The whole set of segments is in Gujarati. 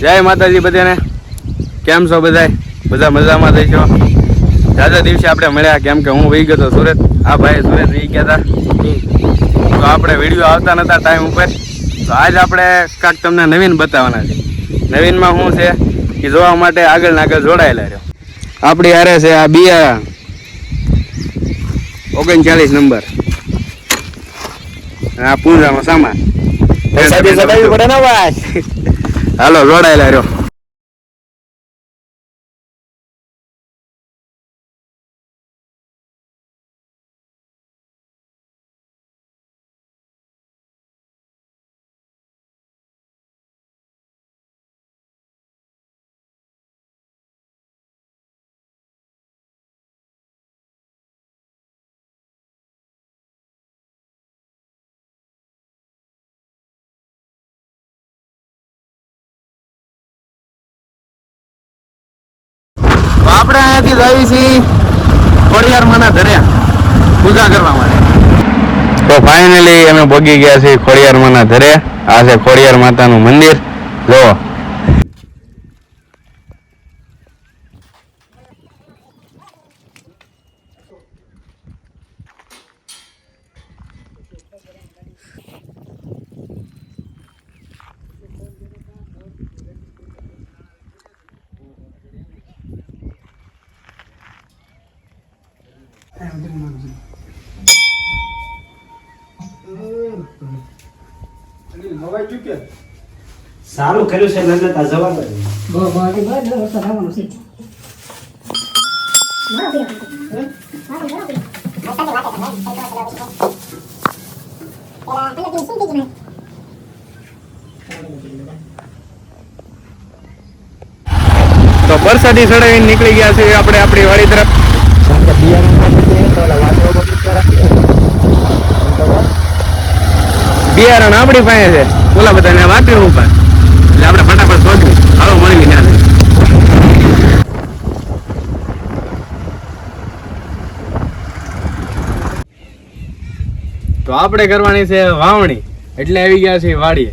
જય માતાજી બધાને. કેમ છો બધાય? બધા મજામાં થઈ છો? દાદા દિવસે આપણે મળ્યા, કેમ કે હું વહી ગયો સુરત. આ ભાઈ સુરત વહી ગયા હતા તો આપણે વીડિયો આવતા નતા ટાઈમ ઉપર. તો આજ આપણે કાંક તમને નવીન બતાવવાના છે. નવીનમાં શું છે કે જોવા માટે આગળ ને આગળ જોડાયેલા રહ્યો. આપણી હારે છે આ બિયારા ઓગણચાલીસ નંબર. આ પૂંજામાં સામાન. પૈસાથી ચડાવવી પડે ને ભાઈ હાલો જોડાયેલા રહ્યો આપણે અહીંયાથી જઈએ છીએ ખોડિયારમાંના ધર્યા પૂજા કરવા માટે. તો ફાઇનલી અમે ભોગી ગયા છીએ ખોડિયારમાંના ધરે આ છે ખોડિયાર માતાનું મંદિર. જો સારું કર્યું છે નંદતા જવાબ જ નહીં. બહુ બહુ બહુ બહુ વરસાદ આવવાનો છે તો બરસાતી સડાવીને નીકળી ગયા છે આપણે આપણી વાડી તરફ કારણ કે બિયારણ માટે તો ઓલા વાટવા બગીચા રાખીએ. બિયારણ આપણી પાસે છે. ઓલા બધાને વાપી ઉપર એટલે આપણે ફટાફટ શોધવું હાલો, મળી ત્યાં તો આપણે કરવાની છે વાવણી. એટલે આવી ગયા છે વાડીએ.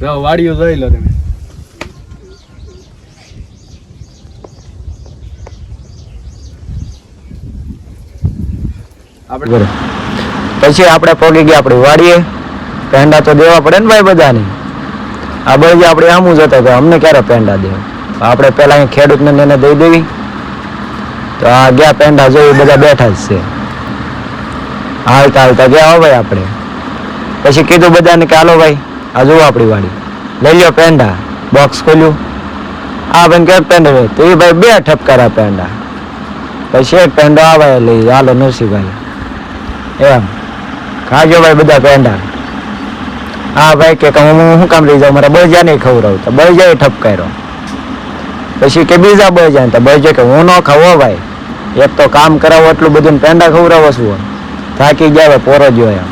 જો વાડીઓ જોઈ લો તમે. આપણે પછી આપણે પોગી ગયા આપણી વાડીએ. પેંડા તો દેવા પડે ને ભાઈ બધાને. આ બળજી આપણે આમ જ હતા કે અમને ક્યારે પેંડા દેવા? આપણે પેલા અહીં ખેડૂતને ને એને દઈ દેવી. તો આ ગયા પેંડા જોઈ બધા બેઠા જ છે. હાલતા હાલતા ગયા હો ભાઈ આપણે. પછી કીધું બધાને કે હાલો ભાઈ, આ જુઓ આપણી વાડી. લઈ લ્યો પેંડા. બોક્સ ખોલ્યું. આ ભાઈ કે પેંડા લે. તો એ ભાઈ બે ઠપકારા પેંડા. પછી એક પેંડો આવે લઈ. હાલો નરસિંહભાઈ. એમ. ખાજો ભાઈ બધા પેંડા. હા ભાઈ કે હું શું કામ લઈ જાઉં? મારા બળજા નહીં ખવડાવતા ઠપ કર્યો. પછી કે બીજા બળજા તો બજે કે હું ન ખાવો ભાઈ. એક તો કામ કરાવો એટલું બધું પેંડા ખવડાવો શું થાકી ગયા હવે પોરો જો એમ.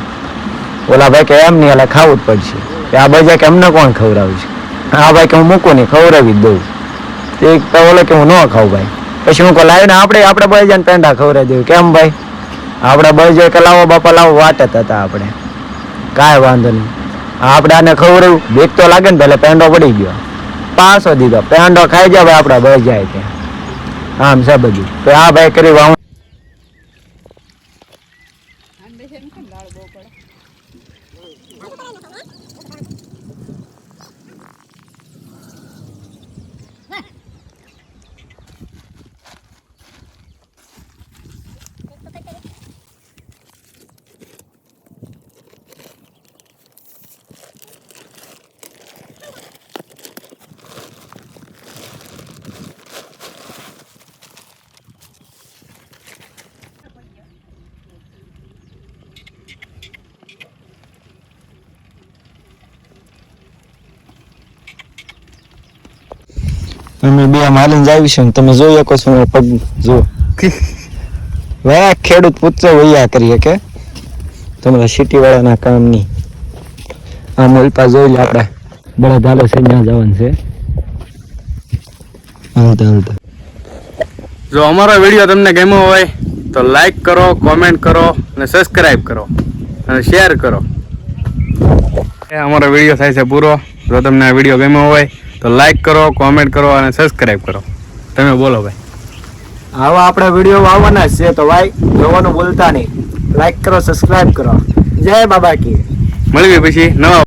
ઓલા ભાઈ કે એમ નહીં, એટલે ખાવું જ પડશે. કે આ બજા કે અમને કોણ ખવડાવશે હા ભાઈ કે હું મૂકું નહીં, ખવડાવી દઉં. તે તો ઓલો કે હું ન ખાઉં ભાઈ. પછી હું કહું લાવીને આપણે આપણે બળજાને પેંડા ખવડાવી દઉં કેમ ભાઈ? આપણે બજે કે લાવો બાપા, લાવો વાટ હતા આપણે. કાંઈ વાંધો નહીં. આપણે આને ખવડાવ્યું બેક તો લાગે ને પેલા પેંડો પડી ગયો. પાસો દીધો. પેંડો ખાઈ જાય ભાઈ આપણા બળ જાય કે. આમ છે બધું. તો આ ભાઈ કરી વાવ અમે બે માલીને જાવી છે તમે જોઈ શકો છો પગ જો વાહ ખેડૂત પુત્ર વૈયા કરીએ કે? તમારા સિટી વાળાના કામની આ મોલપા જોઈ લે આપણે. બળા ધાલો છે ત્યાં જવાનું છે. હાલતા હાલતા જો અમારો વીડિયો તમને ગમ્યો હોય તો લાઈક કરો કોમેન્ટ કરો અને સબસ્ક્રાઈબ કરો. અને શેર કરો. એ અમારો વીડિયો થાય છે પૂરો. જો તમને આ વીડિયો ગમ્યો હોય તો લાઈક કરો કોમેન્ટ કરો અને સબસ્ક્રાઈબ કરો. તમે બોલો ભાઈ. આવા આપણે વીડિયો આવવાના જ છે તો ભાઈ જોવાનું ભૂલતા નહીં. લાઈક કરો સબસ્ક્રાઇબ કરો. જય બાબા કી મળીએ પછી નવા